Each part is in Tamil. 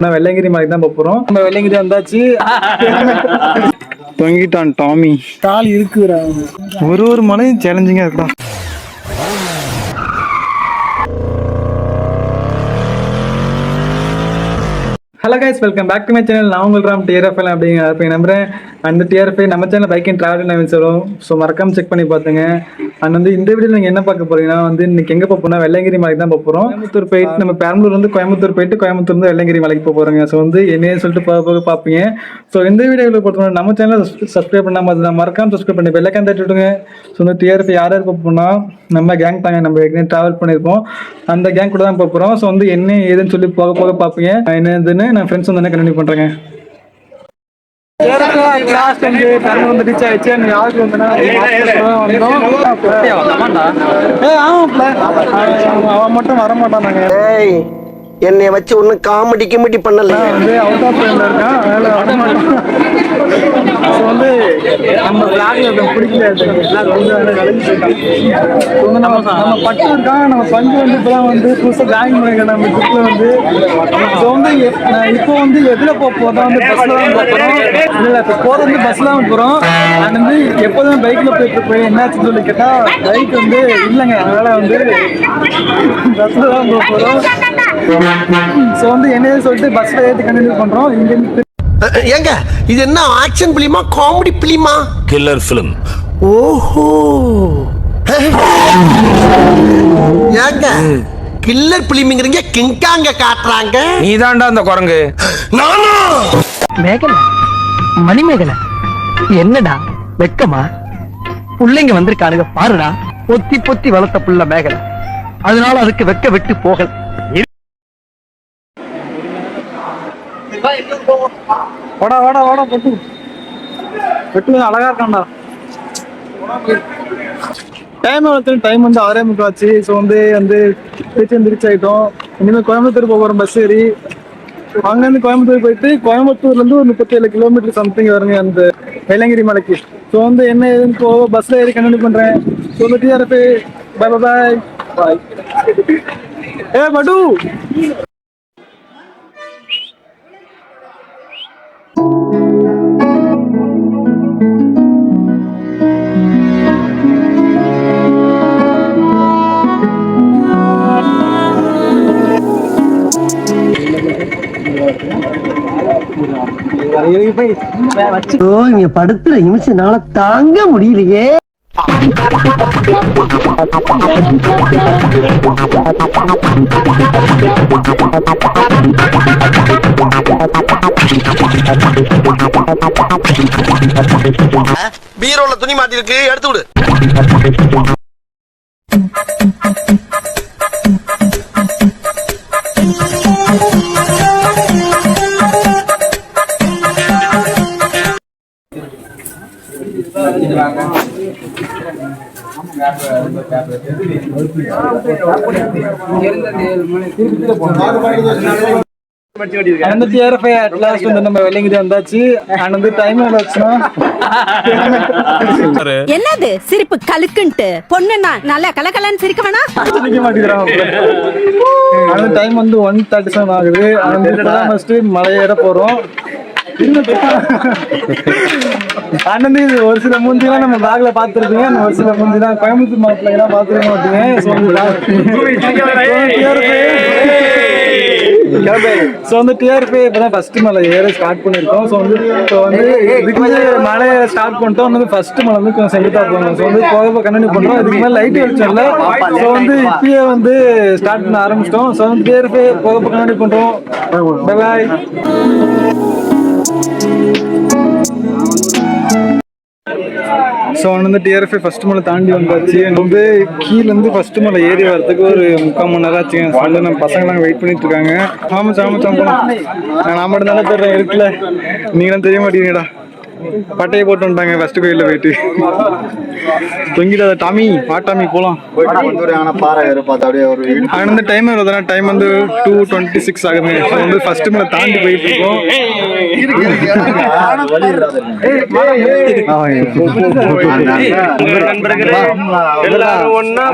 நான் வெள்ளையங்கிரி மலைக்கு தான் போக போறோம். நம்ம வெள்ளையங்கிரி வந்தாச்சு. தொங்கிட்டான் டாமி. கால் இருக்குறா ஒரு ஒரு மலையும் சேலஞ்சிங்கா இருக்குடா hello guys welcome back to my channel நான் உங்கள் ராம் டிஆர்எஃப்எல் அப்படிங்கிற நம்புறேன்? அந்த டிஆர்எஃப் நம்ம சேனல் பைக் அண்ட் டிராவல் நான் வரும் ஸோ மறக்காம செக் பண்ணி பார்த்துங்க. அண்ட் வந்து இந்த வீடியோ நீங்கள் என்ன பார்க்க போறீங்கன்னா வந்து இன்னைக்கு எங்கே போக வெள்ளங்கிரி மலைக்கு தான் போக போகிறோம் கோயம்புத்தூர் போயிட்டு நம்ம பெரம்பலூர் வந்து கோயம்புத்தூர் போயிட்டு கோயம்புத்தூர் வந்து வெள்ளங்கிரி மலைக்கு போக போகிறோங்க ஸோ வந்து என்னையே சொல்லிட்டு போக போக பார்ப்பீங்க. ஸோ இந்த வீடியோவில் பொறுத்தவரை நம்ம சேனலை சப்ஸ்கிரைப் பண்ணாமல் நான் மறக்காம சப்ஸ்கிரைப் பண்ணி பெல்லைக்கான் தட்டி விடுங்க ஸோ வந்து டிஆர்எஃப் யார் யார் போக நம்ம கேங் தாங்க. நம்ம ஏற்கனவே ட்ராவல் பண்ணியிருப்போம். அந்த கேங் கூட தான் போக போகிறோம் ஸோ வந்து என்ன ஏதுன்னு சொல்லி போக போக பார்ப்பீங்க. என்னதுன்னு நான் ஃப்ரெண்ட்ஸ் வந்து கண்டினியூ பண்ணுறேங்க அவன் மட்டும் வர மாட்டான் நாங்க என்னை வச்சு ஒன்றும் காமெடி கிமெடி பண்ணல. வந்து அவுட் ஆஃப் டைம்ல இருக்கான். அதனால வர ஸோ வந்து நம்ம பிளாக்ல இருக்க பிடிக்கல பிளாக் வந்து வந்து விலகி நம்ம நம்ம பட்டு இருக்கான் நம்ம பஞ்சு வந்து இப்போலாம் வந்து புதுசாக ஜாயின் பண்ணிருக்கேன் நம்ம ட்ரிப்ல வந்து. ஸோ வந்து எப்- நான் இப்போ வந்து எதில் போக போறோம்? வந்து பஸ்ல தான் போக போறோம். இப்போ போறது வந்து பஸ்ல தான் போறோம். அண்ட் வந்து எப்போதும் பைக்கில் போயிட்டு இருப்பேன். என்னாச்சுன்னு சொல்லி கேட்டால் பைக் வந்து இல்லைங்க. அதனால வந்து பஸ்ல தான் போக போகிறோம் ஸோ வந்து என்னையே சொல்லிட்டு பஸ்ல ஏற்றி கண்டினியூ பண்றோம். இங்க ஏங்க இது என்ன ஆக்ஷன் பிலிமா காமெடி பிலிமா கில்லர் ஃபிலிம் ஓஹோ. ஏங்க கில்லர் பிலிமிங்கிறீங்க கிங்காங்க காட்டுறாங்க. நீ தாண்டா அந்த குரங்கு. நானா? மேகலை மணிமேகலை என்னடா வெக்கமா? புள்ளைங்க வந்திருக்கானுங்க பாருடா பொத்தி பொத்தி வளர்த்த புள்ள மேகலை. அதனால அதுக்கு வெக்க விட்டு போகல. வாடா வாடா வாடா பட்டு. பட்டு அழகா இருக்கான்டா. டைம் எவ்வளோ டைம் வந்து ஆறே முக்கால் ஆச்சு. ஸோ வந்து வந்து திருச்சி திருச்சி ஆகிட்டோம் இனிமேல் கோயம்புத்தூர் போக போகிறோம் பஸ் ஏறி. அங்கேருந்து கோயம்புத்தூர் போயிட்டு கோயம்புத்தூர்லேருந்து ஒரு முப்பத்தேழு கிலோமீட்டர் சம்திங் வருங்க அந்த வேளங்கிரி மலைக்கு. ஸோ வந்து என்ன ஏதுன்னு போக பஸ்ஸில் ஏறி கண்டினியூ பண்ணுறேன் ஸோ வந்து டிஆர்எஃப் பாய் பாய் பாய் ஏ படு. ஓ இங்க படுத்துற நிமிஷம்னால தாங்க முடியலையே. பீரோல துணி மாட்டிருக்கு எடுத்து விடு. அந்த டிஆர்எஃப் அட் லாஸ்ட் வந்து நம்ம வெள்ளிங்கிரி வந்தாச்சு. அண்ட் வந்து டைம் எவ்வளோ என்னது? சிரிப்பு கலுக்குன்ட்டு பொண்ணுன்னா நல்லா கலகலன்னு சிரிக்க வேணாம் நிக்க மாட்டேங்கிறான் டைம் வந்து ஒன் தேர்ட்டி செவன் ஆகுது இப்பதான் ஃபர்ஸ்ட் மலை ஏற போறோம். அண்ணன் ஒரு சில மூஞ்சிலாம் நம்ம பேக்ல பாத்துருப்பீங்க ஒரு சில மூஞ்சிலாம் கோயம்புத்தூர் மாவட்டத்துல எல்லாம் பாத்துருக்க மாட்டீங்க. ஸோ வந்து டிஆர்பி இப்பதான் ஃபர்ஸ்ட் மலை ஏற ஸ்டார்ட் பண்ணிருக்கோம். ஸோ வந்து இப்போ வந்து இதுக்கு மலை ஏற ஸ்டார்ட் பண்ணிட்டோம். வந்து ஃபர்ஸ்ட் மலை வந்து கொஞ்சம் செங்குத்தா போகணும். ஸோ வந்து போக கண்டினியூ பண்றோம். இதுக்கு மேலே லைட் வெளிச்சம் இல்லை ஸோ வந்து இப்பயே வந்து ஸ்டார்ட் பண்ண ஆரம்பிச்சிட்டோம். ஸோ வந்து டிஆர்பி போக கண்டினியூ பண்றோம். பை பாய் ஸோ வந்து டிஆர்எஃப்ஐ ஃபர்ஸ்ட் மலை தாண்டி வந்தாச்சு. எனக்கு வந்து கீழேருந்து ஃபர்ஸ்ட் மலை ஏறி வரதுக்கு ஒரு முக்கால் மணி நேரம் ஆச்சுங்க. ஸோ வந்து நம்ம பசங்களாம் வெயிட் பண்ணிட்டு இருக்காங்க ஆமாம் ஆமாம் போகலாம் நான் மட்டும் தானே தர்றேன் இருக்குல்ல. நீங்களும் தெரிய மாட்டீங்கடா. பட்டையை போட்டு வந்துட்டாங்க ஃபர்ஸ்ட் கோயிலில் போயிட்டு. தொங்கிடாத டாமி வா டாமி போகலாம் அங்கே வந்து டைம் வருதுனா டைம் வந்து டூ டுவெண்ட்டி சிக்ஸ் ஆகுது வந்து ஃபர்ஸ்ட் மேலே தாண்டி போயிட்டு இருக்கோம். எல்லாரும் ஒன்னா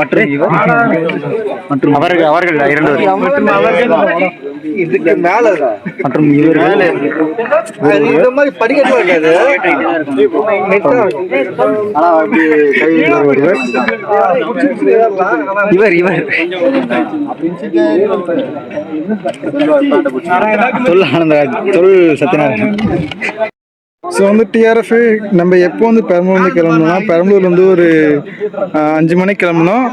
அடி, நல்லா அடி. அவர்கள் அவர்கள் இரண்டு மற்றும் அவர்கள் இதுக்கு மேல. மற்றும் இவர் இந்த மாதிரி படிக்கட்டு இருக்காது. இவர் இவர். தொல் ஆனந்தராஜ் தொல் சத்யநாராயணன். ஸோ வந்து டிஆர்எஃப் நம்ம எப்போ வந்து பெரம்பலூர்லேருந்து கிளம்பணும்னா பெரம்பலூர் வந்து ஒரு அஞ்சு மணிக்கு கிளம்பணும்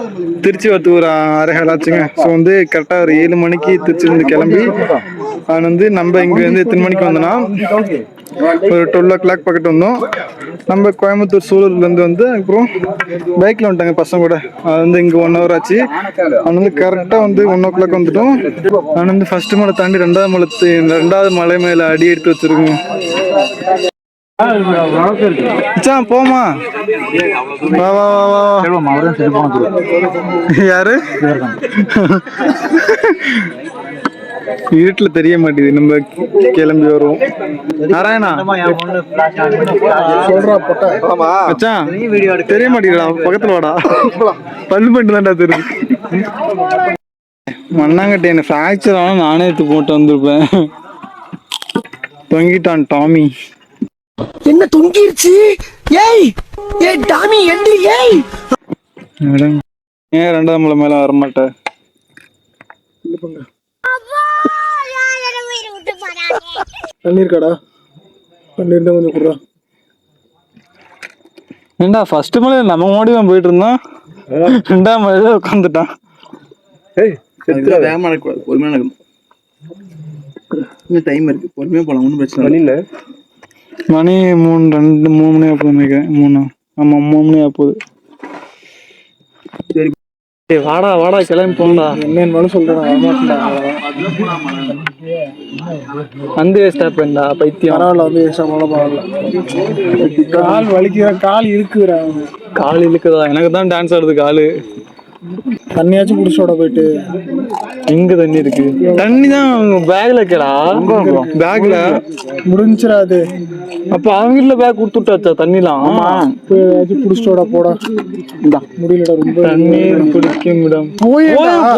திருச்சி வரத்து ஒரு அரைகால் ஆச்சுங்க. ஸோ வந்து கரெக்டாக ஒரு ஏழு மணிக்கு திருச்சியிலேருந்து கிளம்பி அது வந்து நம்ம இங்கே வந்து எத்தனை மணிக்கு வந்தோம்னா ஒரு டுவெல் ஓ கிளாக் பக்கத்து வந்தோம். நம்ம கோயம்புத்தூர் சூலூர்லேருந்து வந்து அப்புறம் பைக்கில் வந்துட்டாங்க பசங்க கூட. அது வந்து இங்கே ஒன் ஹவர் ஆச்சு. அவன் வந்து கரெக்டாக வந்து ஒன் ஓ கிளாக் வந்துட்டோம். அவன் வந்து ஃபஸ்ட்டு மலை தாண்டி ரெண்டாவது மலை ரெண்டாவது மலை மேலே அடி எடுத்து வச்சிருக்கோம். மச்சான் போமா வா வா வா வா யாரு? இருட்டுல தெரிய மாட்டேங்குது. நம்ம கிளம்பி வருவோம். நாராயணா. மச்சான் தெரிய மாட்டேங்குதுடா. பக்கத்துல வாடா. பல்லு பண்ணிட்டு தான்டா தெரியும் மண்ணாங்கட்டை என்ன ஃப்ராக்சர் ஆனால் நானே எடுத்து போட்டு வந்திருப்பேன். தொங்கிட்டான் டாமி. என்ன தொங்கிருச்சு? ஏய் ஏய் டாமி எந்திரி ஏய். மேடம் ஏன் ரெண்டாவது மலை மேல வர மாட்டேன் தண்ணீர் கடா தண்ணீர் தான் கொஞ்சம் குடுறா. ஏண்டா ஃபர்ஸ்ட் மலை நம்ம ஓடி தான் போயிட்டு இருந்தோம் ரெண்டாவது மலையில உட்காந்துட்டான். வேகமா நடக்கூடாது பொறுமையா நடக்கணும் இன்னும் டைம் இருக்கு. பொறுமையா போலாம் ஒன்றும் பிரச்சனை இல்லை. மணி மூணு ரெண்டு மூணு மணி ஆகுது நினைக்கிறேன். மூணு. ஆமா மூணு மணி ஆகுது. ஏய் வாடா வாடா கிளம்பி போங்கடா. என்னன்னு சொல்றேன். அந்த வேஸ்டா போயிண்டா பைத்தியம். பரவாயில்ல வந்து எக்ஸ்ட்ரா பரவாயில்ல கால் வலிக்கிற கால் இருக்குறா கால் இழுக்குதா? எனக்கு தான் டான்ஸ் ஆடுது காலு. தண்ணியாச்சும் குடிச்சோட போயிட்டு. எங்க தண்ணி இருக்கு? தண்ணி தான் பேக்ல இருக்கடா. பேக்ல முடிஞ்சிடாது அப்ப அவங்க வீட்ல பேக் கொடுத்து விட்டாச்சா தண்ணிலாம் ஏதாச்சும் குடிச்சோட போடா. முடியலடா ரொம்ப தண்ணீர் குடிக்கும் இடம்.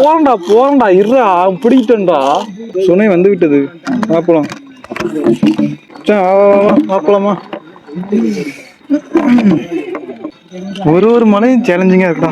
போறண்டா போறண்டா இருடா பிடிக்கிட்டேன்டா. சுனை வந்து விட்டது. வாப்பலாம் வாப்பலாமா ஒரு ஒரு மலையும் சேலஞ்சிங்கா இருக்குடா.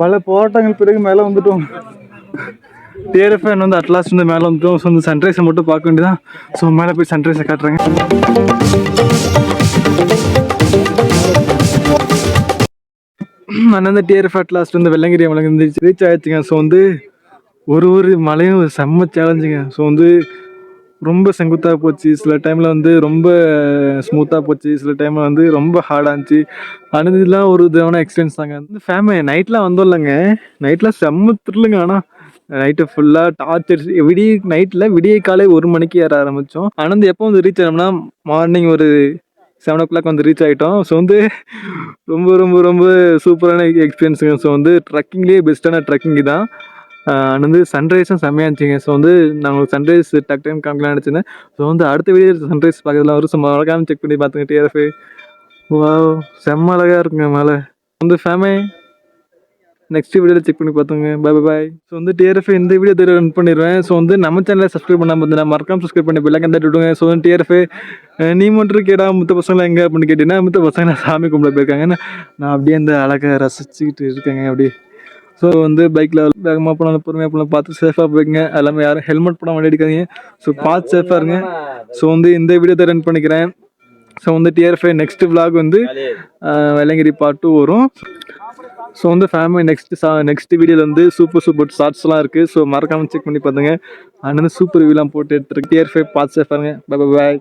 பல போராட்டங்கள் பிறகு மேலே வந்துட்டோம். டிஆர்எஃப்என் வந்து அட்லாஸ்ட் வந்து மேலே வந்துட்டோம். ஸோ வந்து சன்ரைஸை மட்டும் பார்க்க வேண்டியதான் ஸோ மேலே போய் சன்ரைஸை காட்டுறேங்க. நான் வந்து ஃபேட் லாஸ்ட் வந்து வெள்ளங்கிரி மலை வந்து ரீச் ஆயிடுச்சுங்க. ஸோ வந்து ஒரு ஒரு மலையும் செம்ம சேலஞ்சுங்க ஸோ வந்து ரொம்ப செங்குத்தாக போச்சு. சில டைமில் வந்து ரொம்ப ஸ்மூத்தாக போச்சு. சில டைமில் வந்து ரொம்ப ஹார்டாக இருந்துச்சு. ஆனால் இதெல்லாம் ஒரு விதமான எக்ஸ்பீரியன்ஸ் தாங்க. வந்து ஃபேமிலி நைட்லாம் வந்தோம் இல்லைங்க நைட்லாம் செம்ம த்ரில்லுங்க ஆனால் நைட்டு ஃபுல்லாக டார்ச்சர்ஸ் விடிய நைட்டில் விடிய காலை ஒரு மணிக்கு ஏற ஆரம்பித்தோம் ஆனந்த் எப்போ வந்து ரீச் ஆனோம்னா மார்னிங் ஒரு செவன் ஓ கிளாக் வந்து ரீச் ஆகிட்டோம் ஸோ வந்து ரொம்ப ரொம்ப ரொம்ப சூப்பரான எக்ஸ்பீரியன்ஸுங்க ஸோ வந்து ட்ரக்கிங்லேயே பெஸ்ட்டான ட்ரக்கிங் தான் ஆஹ் வந்து சன்ரைஸும் செம்மையாக இருந்துச்சுங்க. ஸோ வந்து நான் சன்ரைஸ் டக் டைம் காமிக்கலாம் நினச்சிருந்தேன். ஸோ வந்து அடுத்த வீடியோ சன்ரைஸ் பார்க்கறதுலாம் ஒரு சும்மா அழகான செக் பண்ணி பார்த்துங்க டிஆர்எஃப் வா செம்ம அழகாக இருக்குங்க மேலே. வந்து ஃபேமே நெக்ஸ்ட் வீடியோவில் செக் பண்ணி பார்த்துங்க பை பை பாய் ஸோ வந்து டிஆர்எஃப் இந்த வீடியோ தெரிய ரன் பண்ணிடுவேன் ஸோ வந்து நம்ம சேனலை சப்ஸ்கிரைப் பண்ணாமல் பார்த்தீங்கன்னா மறக்காம சப்ஸ்கிரைப் பண்ணி பிள்ளைங்க தட்டி விடுங்க. ஸோ வந்து டிஆர்எஃப் நீ மட்டும் கேடா மித்த பசங்களாம் எங்கே அப்படின்னு கேட்டீங்கன்னா மித்த பசங்க சாமி கும்பிட போயிருக்காங்க. நான் அப்படியே இந்த அழகை ரசிச்சுக்கிட்டு இருக்கேங்க அப்படியே. ஸோ வந்து பைக்கில் வேகமாக போனாலும் பொறுமையாக போனாலும் பார்த்து சேஃபாக போய்ங்க எல்லாமே யாரும் ஹெல்மெட் போட வண்டி அடிக்காதீங்க ஸோ பார்த்து சேஃபாக இருங்க. ஸோ வந்து இந்த வீடியோ ரன் பண்ணிக்கிறேன். ஸோ வந்து டிஆர்எஃப்ஐ நெக்ஸ்ட் vlog வந்து வெள்ளங்கிரி பார்ட் டூ வரும். ஸோ வந்து ஃபேமிலி நெக்ஸ்ட் சா நெக்ஸ்ட் வீடியோவில் வந்து சூப்பர் சூப்பர் ஷார்ட்ஸ்லாம் இருக்குது ஸோ மறக்காமல் செக் பண்ணி பார்த்துங்க அண்ட் வந்து சூப்பர் வியூலாம் போட்டு எடுத்துருக்கு டிஆர்எஃப்ஐ பார்த்து சேஃபாக இருங்க பை பை பாய்